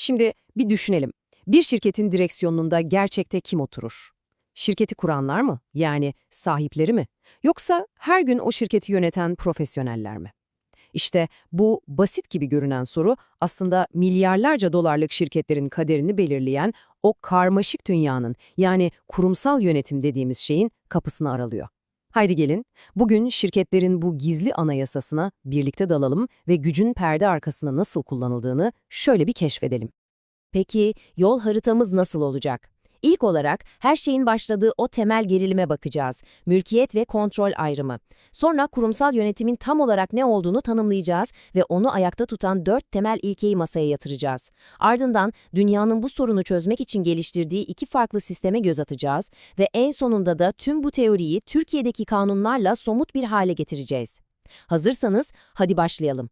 Şimdi bir düşünelim. Bir şirketin direksiyonunda gerçekte kim oturur? Şirketi kuranlar mı? Yani sahipleri mi? Yoksa her gün o şirketi yöneten profesyoneller mi? İşte bu basit gibi görünen soru aslında milyarlarca dolarlık şirketlerin kaderini belirleyen o karmaşık dünyanın yani kurumsal yönetim dediğimiz şeyin kapısını aralıyor. Haydi gelin, bugün şirketlerin bu gizli anayasasına birlikte dalalım ve gücün perde arkasına nasıl kullanıldığını şöyle bir keşfedelim. Peki yol haritamız nasıl olacak? İlk olarak her şeyin başladığı o temel gerilime bakacağız. Mülkiyet ve kontrol ayrımı. Sonra kurumsal yönetimin tam olarak ne olduğunu tanımlayacağız ve onu ayakta tutan dört temel ilkeyi masaya yatıracağız. Ardından dünyanın bu sorunu çözmek için geliştirdiği iki farklı sisteme göz atacağız ve en sonunda da tüm bu teoriyi Türkiye'deki kanunlarla somut bir hale getireceğiz. Hazırsanız hadi başlayalım.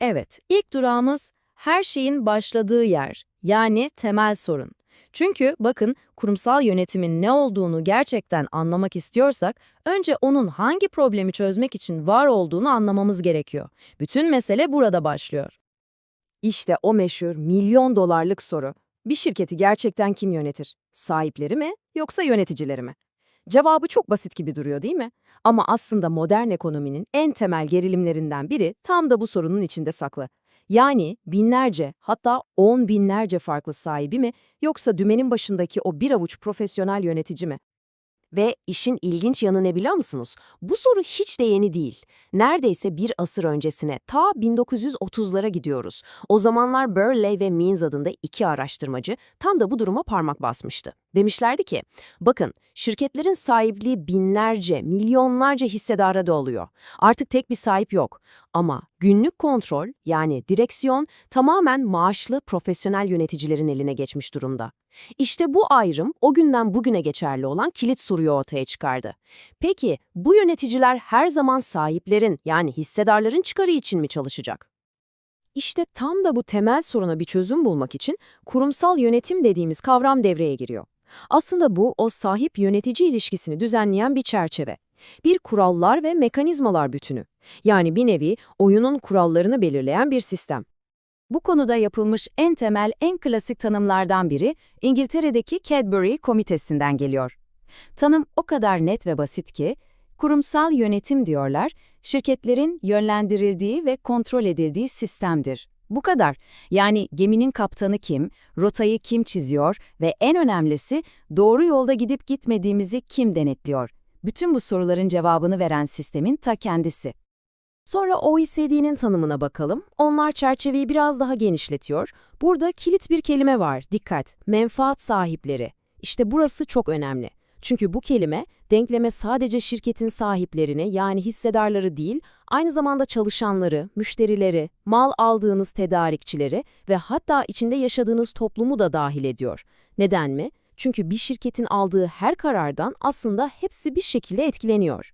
Evet, ilk durağımız her şeyin başladığı yer, yani temel sorun. Çünkü bakın kurumsal yönetimin ne olduğunu gerçekten anlamak istiyorsak önce onun hangi problemi çözmek için var olduğunu anlamamız gerekiyor. Bütün mesele burada başlıyor. İşte o meşhur milyon dolarlık soru. Bir şirketi gerçekten kim yönetir? Sahipleri mi yoksa yöneticileri mi? Cevabı çok basit gibi duruyor değil mi? Ama aslında modern ekonominin en temel gerilimlerinden biri tam da bu sorunun içinde saklı. Yani binlerce hatta on binlerce farklı sahibi mi yoksa dümenin başındaki o bir avuç profesyonel yönetici mi? Ve işin ilginç yanı ne biliyor musunuz? Bu soru hiç de yeni değil. Neredeyse bir asır öncesine, ta 1930'lara gidiyoruz. O zamanlar Burley ve Means adında iki araştırmacı tam da bu duruma parmak basmıştı. Demişlerdi ki, bakın şirketlerin sahipliği binlerce, milyonlarca hissedara da oluyor. Artık tek bir sahip yok. Ama günlük kontrol yani direksiyon tamamen maaşlı profesyonel yöneticilerin eline geçmiş durumda. İşte bu ayrım o günden bugüne geçerli olan kilit soruyu ortaya çıkardı. Peki bu yöneticiler her zaman sahiplerin yani hissedarların çıkarı için mi çalışacak? İşte tam da bu temel soruna bir çözüm bulmak için kurumsal yönetim dediğimiz kavram devreye giriyor. Aslında bu o sahip yönetici ilişkisini düzenleyen bir çerçeve. Bir kurallar ve mekanizmalar bütünü. Yani bir nevi oyunun kurallarını belirleyen bir sistem. Bu konuda yapılmış en temel, en klasik tanımlardan biri İngiltere'deki Cadbury Komitesi'nden geliyor. Tanım o kadar net ve basit ki, kurumsal yönetim diyorlar, şirketlerin yönlendirildiği ve kontrol edildiği sistemdir. Bu kadar. Yani geminin kaptanı kim, rotayı kim çiziyor ve en önemlisi doğru yolda gidip gitmediğimizi kim denetliyor? Bütün bu soruların cevabını veren sistemin ta kendisi. Sonra OECD'nin tanımına bakalım. Onlar çerçeveyi biraz daha genişletiyor. Burada kilit bir kelime var. Dikkat, menfaat sahipleri. İşte burası çok önemli. Çünkü bu kelime denkleme sadece şirketin sahiplerini yani hissedarları değil, aynı zamanda çalışanları, müşterileri, mal aldığınız tedarikçileri ve hatta içinde yaşadığınız toplumu da dahil ediyor. Neden mi? Çünkü bir şirketin aldığı her karardan aslında hepsi bir şekilde etkileniyor.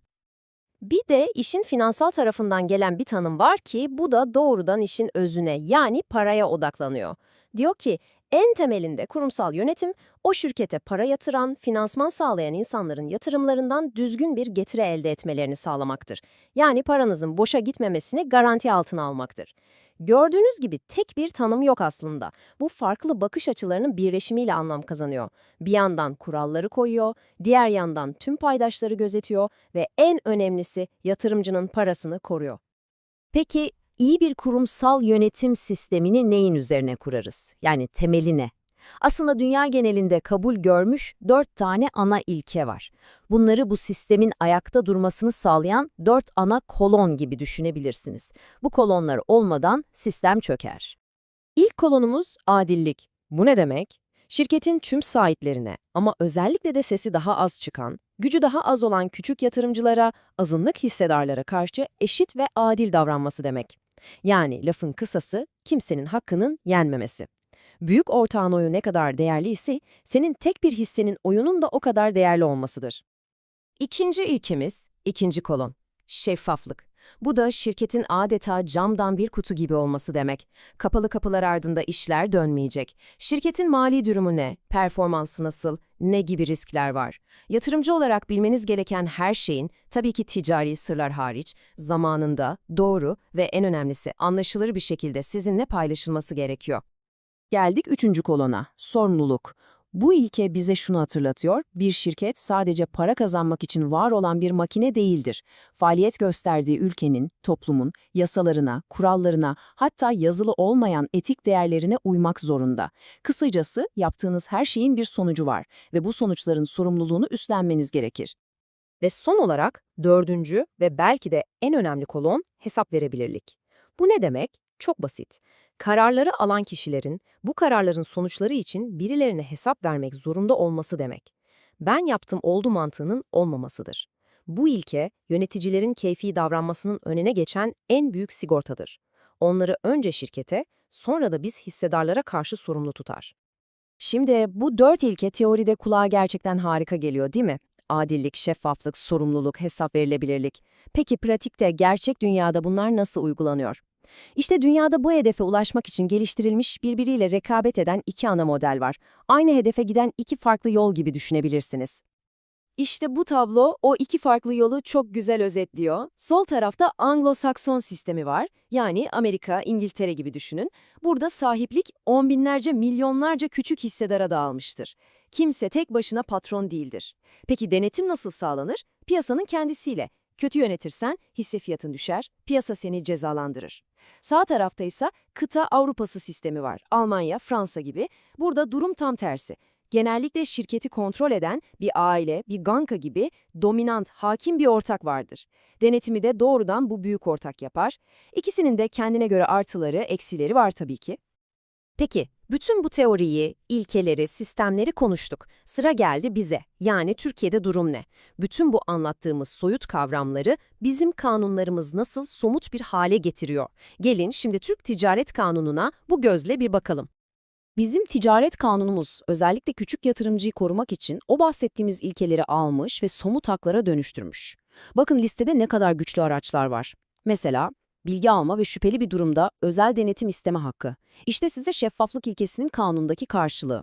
Bir de işin finansal tarafından gelen bir tanım var ki bu da doğrudan işin özüne yani paraya odaklanıyor. Diyor ki en temelinde kurumsal yönetim o şirkete para yatıran, finansman sağlayan insanların yatırımlarından düzgün bir getiri elde etmelerini sağlamaktır. Yani paranızın boşa gitmemesini garanti altına almaktır. Gördüğünüz gibi tek bir tanım yok aslında. Bu farklı bakış açılarının birleşimiyle anlam kazanıyor. Bir yandan kuralları koyuyor, diğer yandan tüm paydaşları gözetiyor ve en önemlisi yatırımcının parasını koruyor. Peki iyi bir kurumsal yönetim sistemini neyin üzerine kurarız? Yani temeli ne? Aslında dünya genelinde kabul görmüş dört tane ana ilke var. Bunları bu sistemin ayakta durmasını sağlayan dört ana kolon gibi düşünebilirsiniz. Bu kolonlar olmadan sistem çöker. İlk kolonumuz adillik. Bu ne demek? Şirketin tüm sahiplerine ama özellikle de sesi daha az çıkan, gücü daha az olan küçük yatırımcılara, azınlık hissedarlara karşı eşit ve adil davranması demek. Yani lafın kısası kimsenin hakkının yenmemesi. Büyük ortağın oyu ne kadar değerli ise senin tek bir hissenin oyunun da o kadar değerli olmasıdır. İkinci ilkemiz, ikinci kolon, şeffaflık. Bu da şirketin adeta camdan bir kutu gibi olması demek. Kapalı kapılar ardında işler dönmeyecek. Şirketin mali durumu ne, performansı nasıl, ne gibi riskler var? Yatırımcı olarak bilmeniz gereken her şeyin, tabii ki ticari sırlar hariç, zamanında, doğru ve en önemlisi anlaşılır bir şekilde sizinle paylaşılması gerekiyor. Geldik üçüncü kolona, sorumluluk. Bu ilke bize şunu hatırlatıyor, bir şirket sadece para kazanmak için var olan bir makine değildir. Faaliyet gösterdiği ülkenin, toplumun, yasalarına, kurallarına, hatta yazılı olmayan etik değerlerine uymak zorunda. Kısacası yaptığınız her şeyin bir sonucu var ve bu sonuçların sorumluluğunu üstlenmeniz gerekir. Ve son olarak dördüncü ve belki de en önemli kolon hesap verebilirlik. Bu ne demek? Çok basit. Kararları alan kişilerin bu kararların sonuçları için birilerine hesap vermek zorunda olması demek. Ben yaptım oldu mantığının olmamasıdır. Bu ilke yöneticilerin keyfi davranmasının önüne geçen en büyük sigortadır. Onları önce şirkete, sonra da biz hissedarlara karşı sorumlu tutar. Şimdi bu dört ilke teoride kulağa gerçekten harika geliyor değil mi? Adillik, şeffaflık, sorumluluk, hesap verilebilirlik. Peki pratikte, gerçek dünyada bunlar nasıl uygulanıyor? İşte dünyada bu hedefe ulaşmak için geliştirilmiş birbiriyle rekabet eden iki ana model var. Aynı hedefe giden iki farklı yol gibi düşünebilirsiniz. İşte bu tablo o iki farklı yolu çok güzel özetliyor. Sol tarafta Anglo-Sakson sistemi var. Yani Amerika, İngiltere gibi düşünün. Burada sahiplik on binlerce, milyonlarca küçük hissedara dağılmıştır. Kimse tek başına patron değildir. Peki denetim nasıl sağlanır? Piyasanın kendisiyle. Kötü yönetirsen hisse fiyatın düşer, piyasa seni cezalandırır. Sağ tarafta ise kıta Avrupası sistemi var. Almanya, Fransa gibi. Burada durum tam tersi. Genellikle şirketi kontrol eden bir aile, bir banka gibi dominant, hakim bir ortak vardır. Denetimi de doğrudan bu büyük ortak yapar. İkisinin de kendine göre artıları, eksileri var tabii ki. Peki, bütün bu teoriyi, ilkeleri, sistemleri konuştuk. Sıra geldi bize. Yani Türkiye'de durum ne? Bütün bu anlattığımız soyut kavramları bizim kanunlarımız nasıl somut bir hale getiriyor? Gelin şimdi Türk Ticaret Kanunu'na bu gözle bir bakalım. Bizim ticaret kanunumuz özellikle küçük yatırımcıyı korumak için o bahsettiğimiz ilkeleri almış ve somut haklara dönüştürmüş. Bakın listede ne kadar güçlü araçlar var. Mesela bilgi alma ve şüpheli bir durumda özel denetim isteme hakkı. İşte size şeffaflık ilkesinin kanundaki karşılığı.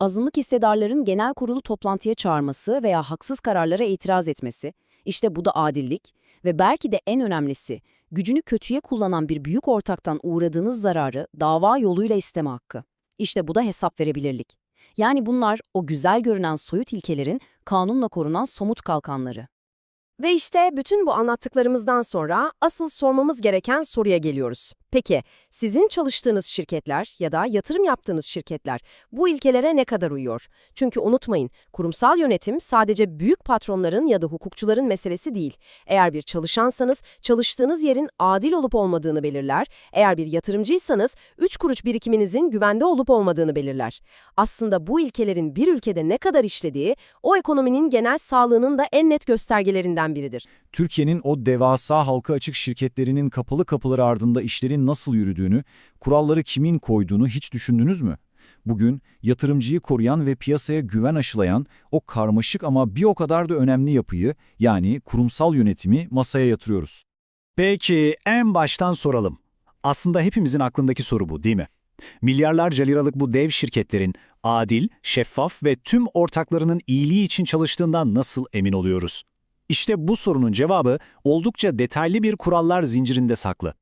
Azınlık hissedarların genel kurulu toplantıya çağırması veya haksız kararlara itiraz etmesi. İşte bu da adillik ve belki de en önemlisi gücünü kötüye kullanan bir büyük ortaktan uğradığınız zararı dava yoluyla isteme hakkı. İşte bu da hesap verebilirlik. Yani bunlar o güzel görünen soyut ilkelerin kanunla korunan somut kalkanları. Ve işte bütün bu anlattıklarımızdan sonra asıl sormamız gereken soruya geliyoruz. Peki, sizin çalıştığınız şirketler ya da yatırım yaptığınız şirketler bu ilkelere ne kadar uyuyor? Çünkü unutmayın, kurumsal yönetim sadece büyük patronların ya da hukukçuların meselesi değil. Eğer bir çalışansanız çalıştığınız yerin adil olup olmadığını belirler, eğer bir yatırımcıysanız 3 kuruş birikiminizin güvende olup olmadığını belirler. Aslında bu ilkelerin bir ülkede ne kadar işlediği, o ekonominin genel sağlığının da en net göstergelerinden biridir. Türkiye'nin o devasa halka açık şirketlerinin kapalı kapılar ardında işlerin nasıl yürüdüğünü, kuralları kimin koyduğunu hiç düşündünüz mü? Bugün yatırımcıyı koruyan ve piyasaya güven aşılayan o karmaşık ama bir o kadar da önemli yapıyı yani kurumsal yönetimi masaya yatırıyoruz. Peki en baştan soralım. Aslında hepimizin aklındaki soru bu değil mi? Milyarlarca liralık bu dev şirketlerin adil, şeffaf ve tüm ortaklarının iyiliği için çalıştığından nasıl emin oluyoruz? İşte bu sorunun cevabı oldukça detaylı bir kurallar zincirinde saklı.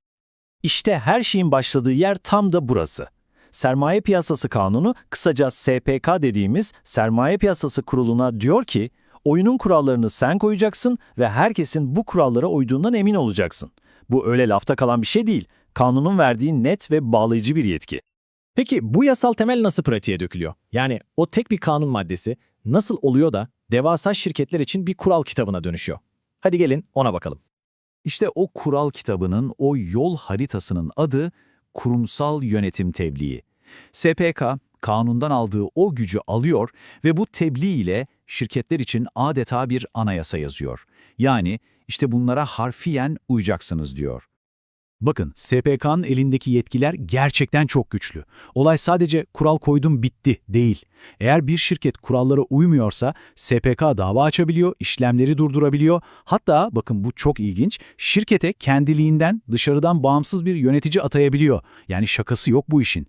İşte her şeyin başladığı yer tam da burası. Sermaye Piyasası Kanunu, kısaca SPK dediğimiz Sermaye Piyasası Kurulu'na diyor ki, oyunun kurallarını sen koyacaksın ve herkesin bu kurallara uyduğundan emin olacaksın. Bu öyle lafta kalan bir şey değil, kanunun verdiği net ve bağlayıcı bir yetki. Peki bu yasal temel nasıl pratiğe dökülüyor? Yani o tek bir kanun maddesi nasıl oluyor da devasa şirketler için bir kural kitabına dönüşüyor? Hadi gelin ona bakalım. İşte o kural kitabının, o yol haritasının adı Kurumsal Yönetim Tebliği. SPK, kanundan aldığı o gücü alıyor ve bu tebliğ ile şirketler için adeta bir anayasa yazıyor. Yani işte bunlara harfiyen uyacaksınız diyor. Bakın, SPK'nın elindeki yetkiler gerçekten çok güçlü. Olay sadece kural koydum bitti değil. Eğer bir şirket kurallara uymuyorsa SPK dava açabiliyor, işlemleri durdurabiliyor. Hatta bakın bu çok ilginç, şirkete kendiliğinden dışarıdan bağımsız bir yönetici atayabiliyor. Yani şakası yok bu işin.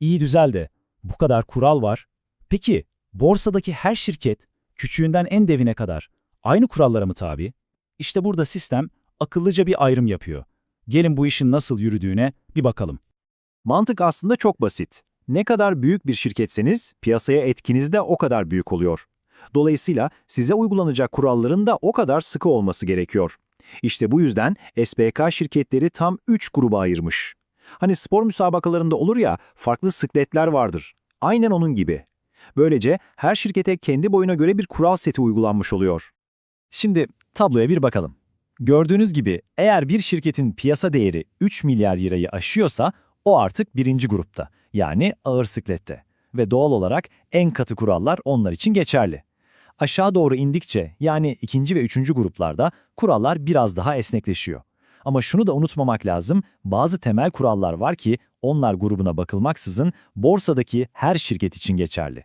İyi düzel de bu kadar kural var. Peki borsadaki her şirket küçüğünden en devine kadar aynı kurallara mı tabi? İşte burada sistem akıllıca bir ayrım yapıyor. Gelin bu işin nasıl yürüdüğüne bir bakalım. Mantık aslında çok basit. Ne kadar büyük bir şirketseniz piyasaya etkiniz de o kadar büyük oluyor. Dolayısıyla size uygulanacak kuralların da o kadar sıkı olması gerekiyor. İşte bu yüzden SPK şirketleri tam 3 gruba ayırmış. Hani spor müsabakalarında olur ya farklı sıkletler vardır. Aynen onun gibi. Böylece her şirkete kendi boyuna göre bir kural seti uygulanmış oluyor. Şimdi tabloya bir bakalım. Gördüğünüz gibi eğer bir şirketin piyasa değeri 3 milyar lirayı aşıyorsa o artık birinci grupta yani ağır siklette ve doğal olarak en katı kurallar onlar için geçerli. Aşağı doğru indikçe yani ikinci ve üçüncü gruplarda kurallar biraz daha esnekleşiyor. Ama şunu da unutmamak lazım, bazı temel kurallar var ki onlar grubuna bakılmaksızın borsadaki her şirket için geçerli.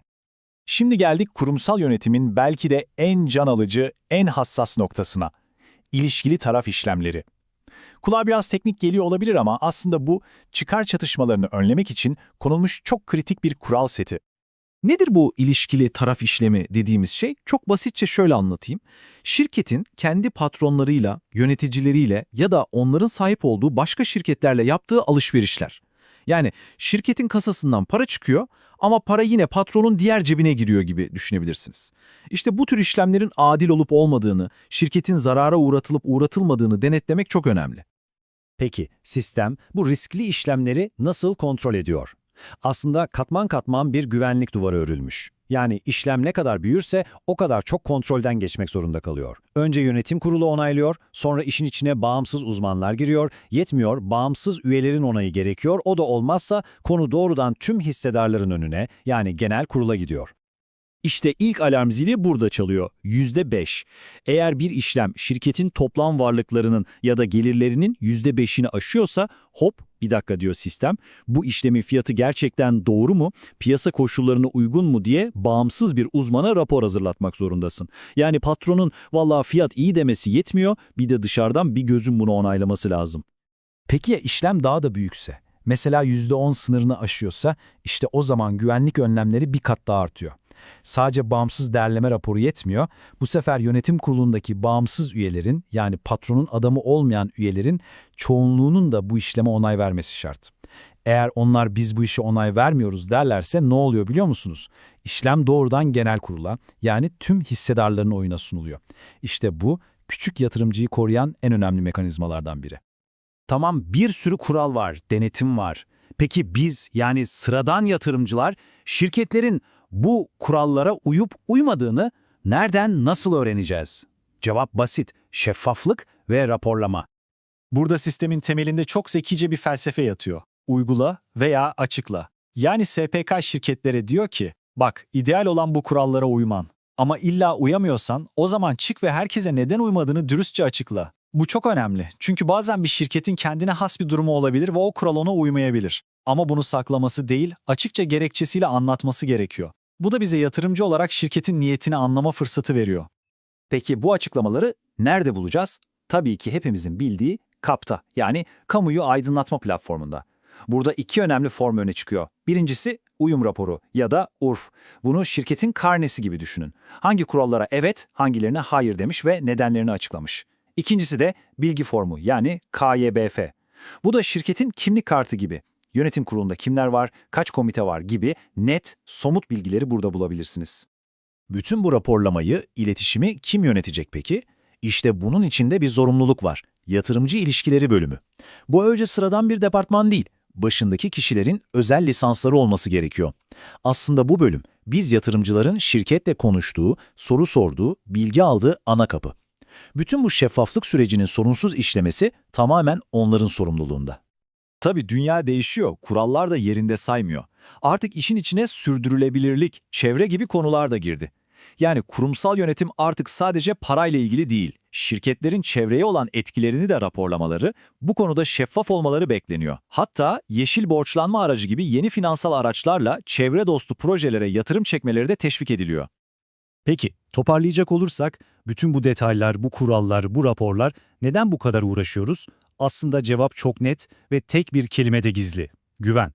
Şimdi geldik kurumsal yönetimin belki de en can alıcı, en hassas noktasına. İlişkili taraf işlemleri. Kulağa biraz teknik geliyor olabilir ama aslında bu çıkar çatışmalarını önlemek için konulmuş çok kritik bir kural seti. Nedir bu ilişkili taraf işlemi dediğimiz şey? Çok basitçe şöyle anlatayım. Şirketin kendi patronlarıyla, yöneticileriyle ya da onların sahip olduğu başka şirketlerle yaptığı alışverişler. Yani şirketin kasasından para çıkıyor ama para yine patronun diğer cebine giriyor gibi düşünebilirsiniz. İşte bu tür işlemlerin adil olup olmadığını, şirketin zarara uğratılıp uğratılmadığını denetlemek çok önemli. Peki sistem bu riskli işlemleri nasıl kontrol ediyor? Aslında katman katman bir güvenlik duvarı örülmüş. Yani işlem ne kadar büyürse o kadar çok kontrolden geçmek zorunda kalıyor. Önce yönetim kurulu onaylıyor, sonra işin içine bağımsız uzmanlar giriyor, yetmiyor bağımsız üyelerin onayı gerekiyor, o da olmazsa konu doğrudan tüm hissedarların önüne yani genel kurula gidiyor. İşte ilk alarm zili burada çalıyor. %5. Eğer bir işlem şirketin toplam varlıklarının ya da gelirlerinin %5'ini aşıyorsa hop bir dakika diyor sistem. Bu işlemin fiyatı gerçekten doğru mu, piyasa koşullarına uygun mu diye bağımsız bir uzmana rapor hazırlatmak zorundasın. Yani patronun vallahi fiyat iyi demesi yetmiyor, bir de dışarıdan bir gözün bunu onaylaması lazım. Peki ya işlem daha da büyükse? Mesela %10 sınırını aşıyorsa işte o zaman güvenlik önlemleri bir kat daha artıyor. Sadece bağımsız değerleme raporu yetmiyor. Bu sefer yönetim kurulundaki bağımsız üyelerin yani patronun adamı olmayan üyelerin çoğunluğunun da bu işleme onay vermesi şart. Eğer onlar biz bu işe onay vermiyoruz derlerse ne oluyor biliyor musunuz? İşlem doğrudan genel kurula yani tüm hissedarların oyuna sunuluyor. İşte bu küçük yatırımcıyı koruyan en önemli mekanizmalardan biri. Tamam bir sürü kural var, denetim var. Peki biz yani sıradan yatırımcılar şirketlerin bu kurallara uyup uymadığını nereden nasıl öğreneceğiz? Cevap basit, şeffaflık ve raporlama. Burada sistemin temelinde çok zekice bir felsefe yatıyor. Uygula veya açıkla. Yani SPK şirketlere diyor ki, bak ideal olan bu kurallara uyman. Ama illa uyamıyorsan o zaman çık ve herkese neden uymadığını dürüstçe açıkla. Bu çok önemli çünkü bazen bir şirketin kendine has bir durumu olabilir ve o kural ona uymayabilir. Ama bunu saklaması değil, açıkça gerekçesiyle anlatması gerekiyor. Bu da bize yatırımcı olarak şirketin niyetini anlama fırsatı veriyor. Peki bu açıklamaları nerede bulacağız? Tabii ki hepimizin bildiği KAP'ta yani Kamuyu Aydınlatma Platformu'nda. Burada iki önemli form öne çıkıyor. Birincisi uyum raporu ya da URF. Bunu şirketin karnesi gibi düşünün. Hangi kurallara evet, hangilerine hayır demiş ve nedenlerini açıklamış. İkincisi de bilgi formu yani KYBF. Bu da şirketin kimlik kartı gibi. Yönetim kurulunda kimler var, kaç komite var gibi net, somut bilgileri burada bulabilirsiniz. Bütün bu raporlamayı, iletişimi kim yönetecek peki? İşte bunun içinde bir zorunluluk var. Yatırımcı ilişkileri bölümü. Bu öyle sıradan bir departman değil. Başındaki kişilerin özel lisansları olması gerekiyor. Aslında bu bölüm biz yatırımcıların şirketle konuştuğu, soru sorduğu, bilgi aldığı ana kapı. Bütün bu şeffaflık sürecinin sorunsuz işlemesi tamamen onların sorumluluğunda. Tabii dünya değişiyor, kurallar da yerinde saymıyor. Artık işin içine sürdürülebilirlik, çevre gibi konular da girdi. Yani kurumsal yönetim artık sadece parayla ilgili değil, şirketlerin çevreye olan etkilerini de raporlamaları, bu konuda şeffaf olmaları bekleniyor. Hatta yeşil borçlanma aracı gibi yeni finansal araçlarla çevre dostu projelere yatırım çekmeleri de teşvik ediliyor. Peki, toparlayacak olursak, bütün bu detaylar, bu kurallar, bu raporlar neden bu kadar uğraşıyoruz? Aslında cevap çok net ve tek bir kelimede gizli. Güven.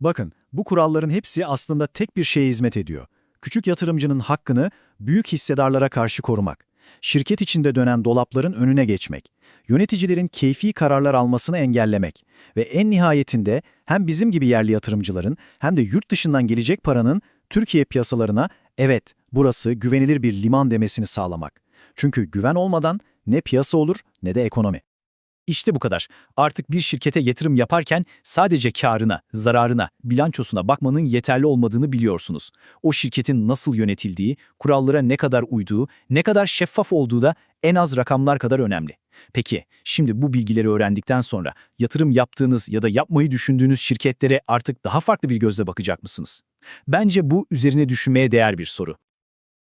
Bakın, bu kuralların hepsi aslında tek bir şeye hizmet ediyor. Küçük yatırımcının hakkını büyük hissedarlara karşı korumak. Şirket içinde dönen dolapların önüne geçmek, yöneticilerin keyfi kararlar almasını engellemek ve en nihayetinde hem bizim gibi yerli yatırımcıların hem de yurt dışından gelecek paranın Türkiye piyasalarına evet burası güvenilir bir liman demesini sağlamak. Çünkü güven olmadan ne piyasa olur ne de ekonomi. İşte bu kadar. Artık bir şirkete yatırım yaparken sadece karına, zararına, bilançosuna bakmanın yeterli olmadığını biliyorsunuz. O şirketin nasıl yönetildiği, kurallara ne kadar uyduğu, ne kadar şeffaf olduğu da en az rakamlar kadar önemli. Peki, şimdi bu bilgileri öğrendikten sonra yatırım yaptığınız ya da yapmayı düşündüğünüz şirketlere artık daha farklı bir gözle bakacak mısınız? Bence bu üzerine düşünmeye değer bir soru.